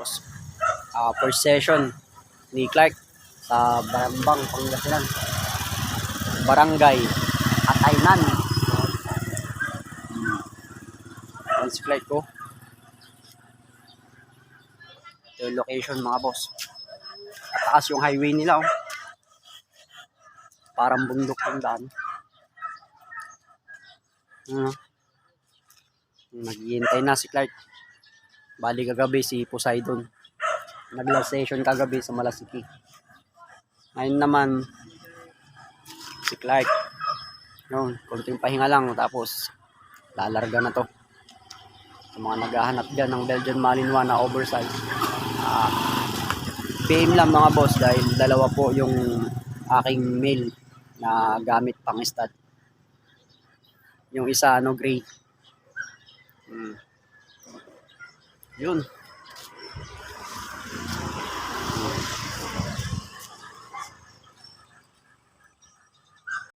boss. Ah, first session ni Clark sa Barambang, Pangasinan. Barangay Ataynan. Hmm. Ayan si Clark ko. Ito yung location mga boss. At taas yung highway nila oh. Parang bundok yung daan. Ano? Naghihintay na si Clark. Bali kagabi si Poseidon. Nag-last session kagabi sa Malasiki. Ngayon naman, si Clark. Yun, konting pahinga lang. Tapos, lalarga na to. Sa mga naghahanap dyan ng Belgian Malinois na oversize. Ah, PM lang mga boss dahil dalawa po yung aking mail na gamit pang stud. Yung isa ano gray. Hmm. Yun.